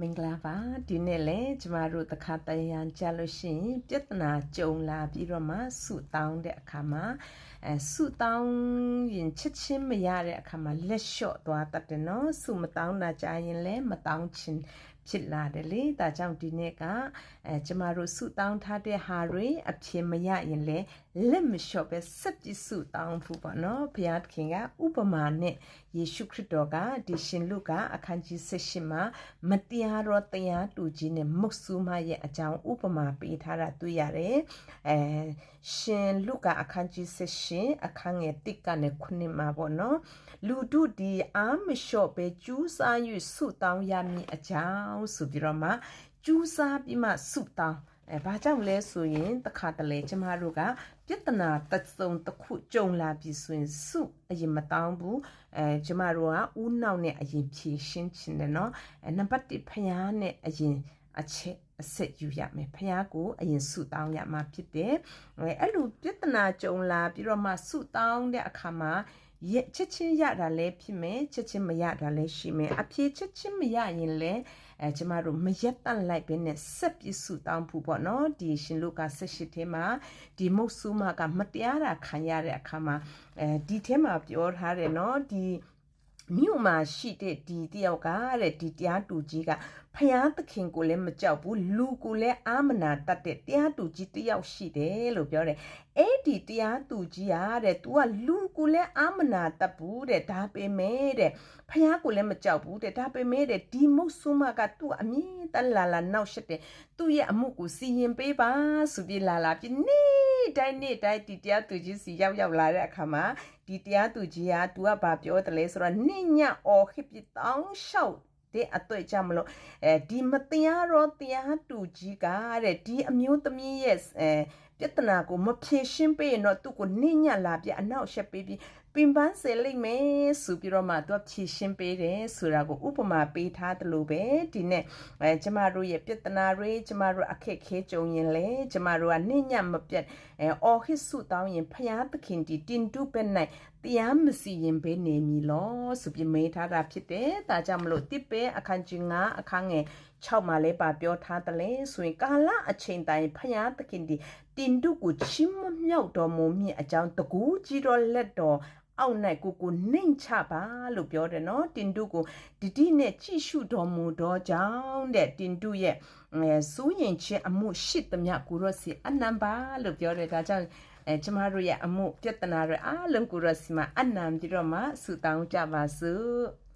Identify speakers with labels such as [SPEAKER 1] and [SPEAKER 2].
[SPEAKER 1] မင်္ဂလာပါဒီနေ့လေကျမတို့တခါတရံကြလို့ရှိရင်ပြဿနာကြုံလာပြီးတော့မှဆုတောင်းတဲ့အခါမှာအဲဆုတောင်းရင်ချက်ချင်းမရတဲ့အခါမှာလက်လျှော့သွားတတ်တယ်နော်ဆုမတောင်းတာကြာရင်လည်းမတောင်းချင် ဖြစ်လာတယ်လေဒါကြောင့်ဒီနေ့ကအဲကျမတို့ဆုတောင်းထားတဲ့ဟာတွေအဖြစ်မရရင်လည်းလက်မလျှော့ပဲစက်ပစ်ဆုတောင်းဖို့ပေါ့နော်ဘုရားသခင်ကဥပမာနဲ့ယေရှုခရစ်တော်ကဒီရှင်လုကအခန်းကြီး16မှာမတရားတော့တရားတူကြီးနဲ့မုတ်ဆူမရဲ့အကြောင်းဥပမာပေးထားတာတွေ့ရတယ်အဲရှင်လုကအခန်းကြီး16အခန်းငယ်1ကနေ9မှာပေါ့နော်လူတို့ဒီအာမလျှော့ပဲကျူးစား၍ဆုတောင်းရမည်အကြောင်းအောင်ဆိုပြီးတော့မှကြိုးစားပြီးမှဆုတောင်းအဲဘာကြောင့်လဲဆိုရင်တခါတလေကျမတို့ကပြဿနာတစ်စုံတစ်ခုကြုံလာပြီဆိုရင်စုအရင်မတောင်းဘူးအဲကျမတို့ကဥနောက်နဲ့အရင်ဖြေရှင်းချင်တယ်နော်အဲနံပါတ်1ဖျားနဲ့အရင်အချက်အစစ်ယူရမယ်ဖះကိုအရင်ဆုတောင်းရမှာဖြစ်တယ်အဲအဲ့လိုပြဿနာကြုံလာပြီးတော့မှဆုတောင်းတဲ့အခါမှာ ချက်ချင်းရတာလည်းဖြစ်မယ်ချက်ချင်းမရတာလည်းရှိမယ်အပြေချက်ချင်းမရရင်လည်းအဲကျမတို့မရက်တန့်လိုက်ပဲနဲ့ဆက်ပစ်စုတောင်းဖို့ပေါ့နော်ဒီရှင်လုကာ၁၈ထဲမှာဒီမုတ်ဆုမကမတရားတာခံရတဲ့အခါမှာအဲဒီထဲမှာပြောထားတယ်နော်ဒီ မြို့မှာရှိတဲ့ဒီတယောက်ကတဲ့ဒီတရားတူကြီးကဖယားသခင်ကိုလည်းမကြောက်ဘူးလူကိုလည်းအာမနာတတ်တဲ့တရားတူကြီးတယောက်ရှိတယ်လို့ပြောတယ်အဲ့ဒီတရားသူကြီးอ่ะတဲ့ तू ကလူကိုလည်းအာမနာတတ်ဘူးတဲ့ဒါပေမဲ့တဲ့ဖះကိုလည်းမကြောက်ဘူးတဲ့ဒါပေမဲ့တဲ့ဒီမုတ်ဆုမက तू အမြင်တလာလာနောက်ရှက်တဲ့သူ့ရဲ့အမှုကိုစီရင်ပေးပါဆိုပြီးလာလာပြီးနေ့ တိုင်းနေ့တိုင်းဒီတရားသူကြီးစီရောက်ရောက်လာတဲ့အခါမှာဒီတရားသူကြီးက तू ကဘာပြောတယ်လဲ ဆိုတော့နင့်ညအော်ခစ်ပြီးတောင်းလျှောက် တဲ့အတွေ့ကြမလို့အဲဒီမတရားတော့တရားတူကြီးကတဲ့ဒီအမျိုးသမီးရဲ့အဲပြဿနာကိုမဖြေရှင်းပေးရင်တော့သူ့ကိုနှိမ့်ညက်လာပြအနောက်ရှက်ပေးပြီးပင်ပန်းစေလိမ့်မယ်ဆိုပြီးတော့မှသူဖြေရှင်းပေးတယ်ဆိုတာကိုဥပမာပေးထားတယ်လို့ပဲဒီနေ့အဲကျမတို့ရဲ့ပြဿနာတွေကျမတို့အခက်ခဲကြုံရင်လေကျမတို့ကနှိမ့်ညက်မပြတ်အဲအော်ဟစ်ဆုတောင်းရင်ဖျားသခင်ဒီတင်တုပဲနိုင်တရားမစီရင်ပေးနေမီလောဆိုပြီးမေးထားတာဖြစ်တယ်ဒါကြောင့်မလို့တစ်ပဲအခန်းကြီး9အခန်းငယ်6မှာလည်းပါပြောထားတယ်လေဆိုရင်ကာလအချိန်တိုင်းဖျားသခင်ဒီတင်တုကိုချီးမမြောက်တော်မူမည်အကြောင်းတကူကြီးတော်လက်တော်အောက်၌ကိုကိုနှိမ်ချပါလို့ပြောတယ်နော်တင်တုကိုတတိနဲ့ကြည့်ရှုတော်မူတော်ကြောင့်တဲ့တင်တုရဲ့အဲစိုးရင်ချင်းအမှုရှိသမျှကိုရောစီအနံပါလို့ပြောတယ်ဒါကြောင့်အဲကျမတို့ရဲ့အမှုပြဿနာတွေအားလုံးကိုရောစီမှာအနံပြီးတော့မှဆူတောင်းကြပါစို့